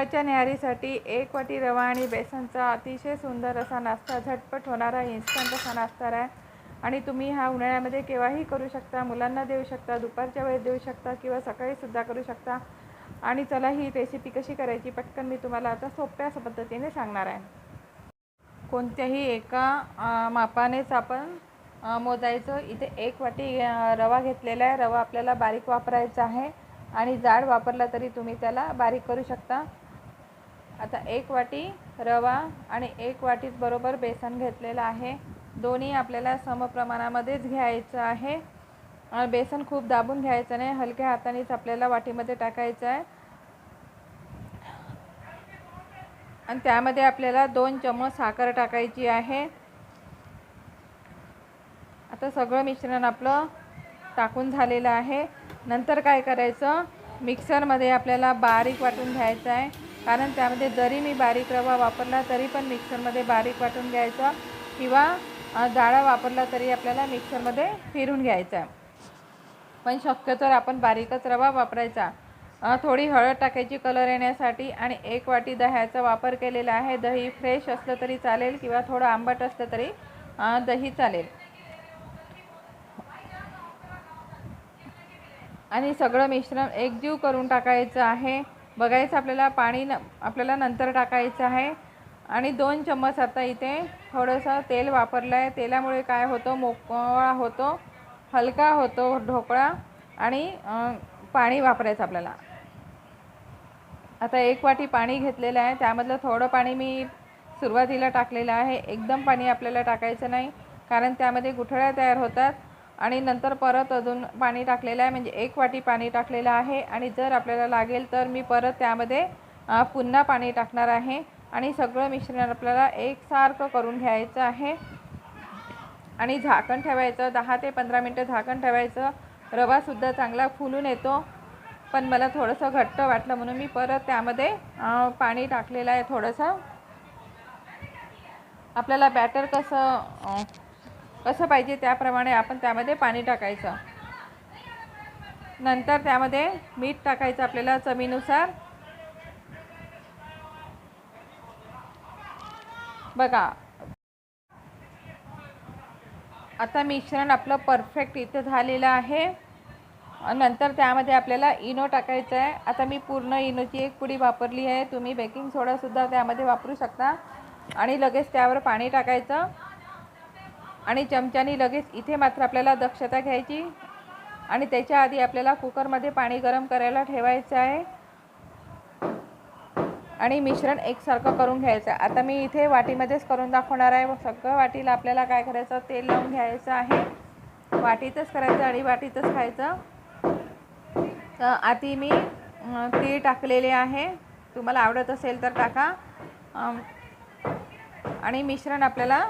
सकाळच्या न्याहारीसाठी एक वाटी रवा आणि बेसनचा अतिशय सुंदर असा नाश्ता झटपट होणारा इन्स्टंट असा नाश्ता आहे आणि तुम्ही हा उन्हाळ्यामध्ये केव्हाही करू शकता मुलांना देऊ शकता दुपारच्या वेळेत देऊ शकता किंवा सकाळीसुद्धा करू शकता. आणि चला ही रेसिपी कशी करायची पटकन मी तुम्हाला आता सोप्या पद्धतीने सांगणार आहे. कोणत्याही एका मापानेच आपण मोजायचं. इथे एक वाटी रवा घेतलेला आहे. रवा आपल्याला बारीक वापरायचा आहे. आणि जाड वापरला तरी तुम्ही त्याला बारीक करू शकता. आता एक वाटी रवा आणि एक वाटीत बरोबर बेसन घेतलेलं आहे. दोन्ही आपल्याला समप्रमाणामध्येच घ्यायचं आहे. बेसन खूप दाबून घ्यायचं नाही. हलक्या हातानेच आपल्याला वाटीमध्ये टाकायचं आहे. आणि त्यामध्ये आपल्याला दोन चमच साखर टाकायची आहे. आता सगळं मिश्रण आपलं टाकून झालेलं आहे. नंतर काय करायचं? मिक्सरमध्ये आपल्याला बारीक वाटून घ्यायचं आहे. कारण त्यामध्ये जरी मी बारीक रवा वापरला तरी पण मिक्सरमध्ये बारीक वाटून घ्यायचा किंवा अ, वापरला तरी आपल्याला मिक्सरमध्ये फिरून घ्यायचा. पण शक्यतोवर आपण बारीकच रवा वापरायचा. थोडी हळद टाकायची कलर येण्यासाठी आणि एक वाटी दह्याचा वापर केलेला आहे. दही फ्रेश असलं तरी चालेल किंवा थोडं आंबट असलं तरी दही चालेल. आणि सगळं मिश्रण एकजीव करून टाकायचं आहे. बघायचं आपल्याला पाणी न आपल्याला नंतर टाकायचं आहे. आणि दोन चम्मच आता इथे थोडंसं तेल वापरलं आहे तेलामुळे काय होतं? मोकळा होतो हलका होतो ढोकळा आणि पाणी वापरायचं आपल्याला. आता एक वाटी पाणी घेतलेलं आहे. त्यामधलं थोडं पाणी मी सुरुवातीला टाकलेलं आहे. एकदम पाणी आपल्याला टाकायचं नाही कारण त्यामध्ये गुठळ्या तयार होतात. आणि नंतर परत अजून पाणी टाकलेलं आहे म्हणजे एक वाटी पाणी टाकलेलं आहे. आणि जर आपल्याला लागेल तर मी परत त्यामध्ये पुन्हा पाणी टाकणार आहे. आणि सगळं मिश्रण आपल्याला एकसारखं करून घ्यायचं आहे. आणि झाकण ठेवायचं दहा ते पंधरा मिनटं झाकण ठेवायचं. रवासुद्धा चांगला फुलून येतो. पण मला थोडंसं घट्ट वाटलं म्हणून मी परत त्यामध्ये पाणी टाकलेलं आहे थोडंसं. आपल्याला बॅटर कसं कसं पाहिजे त्याप्रमाणे आपण त्यामध्ये पाणी टाकायचं. नंतर त्यामध्ये मीठ टाकायचं आपल्याला चवीनुसार. बघा. आता मिश्रण आपलं परफेक्ट इथं झालेलं आहे. नंतर त्यामध्ये आपल्याला इनो टाकायचं आहे. आता मी पूर्ण इनोची एक पुडी वापरली आहे. तुम्ही बेकिंग सोडासुद्धा त्यामध्ये वापरू शकता. आणि लगेच त्यावर पाणी टाकायचं. आणि चमच्यानी लगेच इथे मात्र आपल्याला दक्षता घ्यायची. आणि त्याच्या आधी आपल्याला कुकरमध्ये पाणी गरम करायला ठेवायचं आहे. आणि मिश्रण एकसारखं करून घ्यायचं. आता मी इथे वाटीमध्येच करून दाखवणार आहे. सगळं वाटीला आपल्याला काय करायचं? तेल लावून घ्यायचं आहे. वाटीतच करायचं आणि वाटीतच खायचं. तर आधी मी तीळ टाकलेले आहे. तुम्हाला आवडत असेल तर टाका. आणि मिश्रण आपल्याला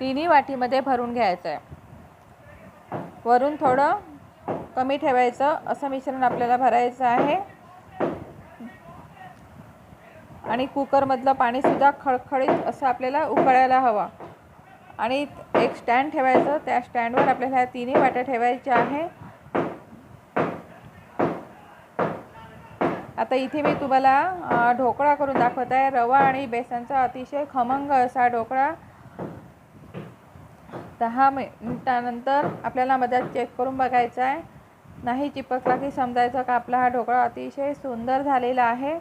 तिन्ही वाटीमध्ये भरून घ्यायचं आहे वरून थोडं कमी ठेवायचं असं मिश्रण आपल्याला भरायचं आहे. आणि कुकरमधलं पाणीसुद्धा खळखळीत असं आपल्याला उकळायला हवं. आणि एक स्टँड ठेवायचं त्या स्टँडवर आपल्याला ह्या तिन्ही वाट्या ठेवायच्या आहे. आता इथे मी तुम्हाला ढोकळा करून दाखवत आहे. रवा आणि बेसनचा अतिशय खमंग असा ढोकळा दहा मिनिटानंतर आपल्याला मध्यात चेक करून बघायचं आहे. नाही चिपकला की समजायचं का? आपला हा ढोकळा अतिशय सुंदर झालेला आहे.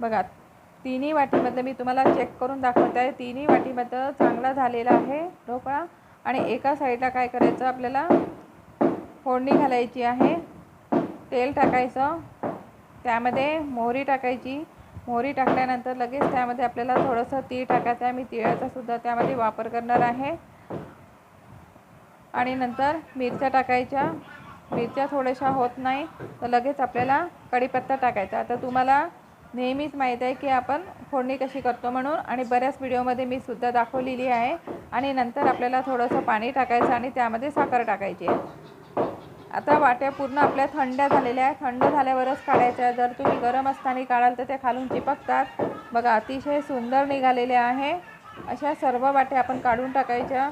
बघा तिन्ही वाटीमधलं मी तुम्हाला चेक करून दाखवत आहे. तिन्ही वाटीमधलं चांगला झालेला आहे ढोकळा. आणि एका साईडला काय करायचं? आपल्याला फोडणी घालायची आहे. तेल टाकायचं. त्यामध्ये मोहरी टाकायची. मोहरी टाकल्यानंतर लगेच त्यामध्ये आपल्याला थोडंसं तीळ टाकायचं आहे. मी तिळाचा सुद्धा त्यामध्ये वापर करणार आहे. आणि नंतर मिरच्या टाकायच्या. मिरच्या थोड्याशा होत नाही तर लगेच आपल्याला कढीपत्ता टाकायचा. आता तुम्हाला नेहमीच माहीत आहे की आपण फोडणी कशी करतो म्हणून आणि बऱ्याच व्हिडिओमध्ये मी सुद्धा दाखवलेली आहे. आणि नंतर आपल्याला थोडंसं पाणी टाकायचं आणि त्यामध्ये साखर टाकायची आहे. आता वाट्या पूर्ण आपल्या थंड झालेल्या आहे थंड झाल्यावरच काढायच्या जर तुम्ही गरम असताना काढाल तर त्या खालून चिपकतात. बघा अतिशय सुंदर निघालेले आहे. अशा सर्व वाट्या आपण काढून टाकायच्या.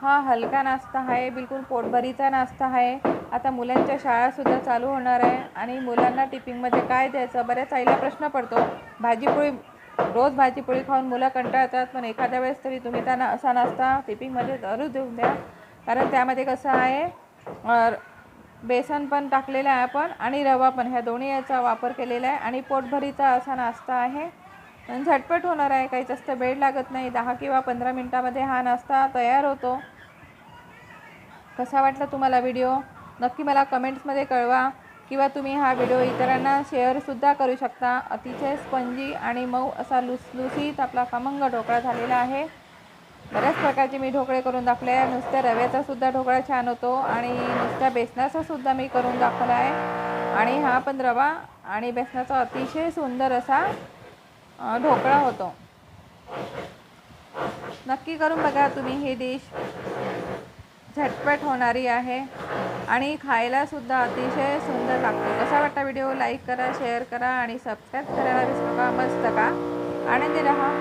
हा हलका नाश्ता आहे. बिलकुल पोटभरीचा नाश्ता आहे. आता मुलांच्या शाळासुद्धा चालू होणार आहे. आणि मुलांना टिफिनमध्ये काय द्यायचं? बऱ्याच आईला प्रश्न पडतो. भाजीपोळी रोज भाजीपोळी खाऊन मुलं कंटाळतात पण एखाद्या वेळेस तरी तुम्ही त्यांना असा नाश्ता टिफिनमध्ये जरूर देऊन द्या. कारण त्यामध्ये कसं आहे बेसन पण टाकलेलं आहे आपण आणि रवा पण. ह्या दोन्ही याचा वापर केलेला आहे आणि पोटभरीचा असा नाश्ता आहे. आणि झटपट होणार आहे काही जास्त वेळ लागत नाही. दहा किंवा पंधरा मिनटामध्ये हा नाश्ता तयार होतो. कसा वाटला तुम्हाला व्हिडिओ? नक्की मला कमेंट्समध्ये कळवा किंवा तुम्ही हा व्हिडिओ इतरांना शेअरसुद्धा करू शकता. अतिशय स्पंजी आणि मऊ असा लुसलुसीत आपला खमंग ढोकळा झालेला आहे. बऱ्याच प्रकारचे मी ढोकळे करून दाखले आहे. नुसत्या रव्याचा सुद्धा ढोकळा छान होतो आणि नुसत्या बेसनाचा सुद्धा मी करून दाखवला आहे. आणि हा पण रवा आणि बेसनाचा अतिशय सुंदर असा ढोकळा होतो. नक्की करून बघा तुम्ही ही डिश. झटपट होणारी आहे आणि खायला सुद्धा अतिशय सुंदर लागतो. कसा वाटता व्हिडिओ? लाईक करा शेअर करा आणि सबस्क्राईब करायला विसरू नका. मस्त का? आनंदी रहा.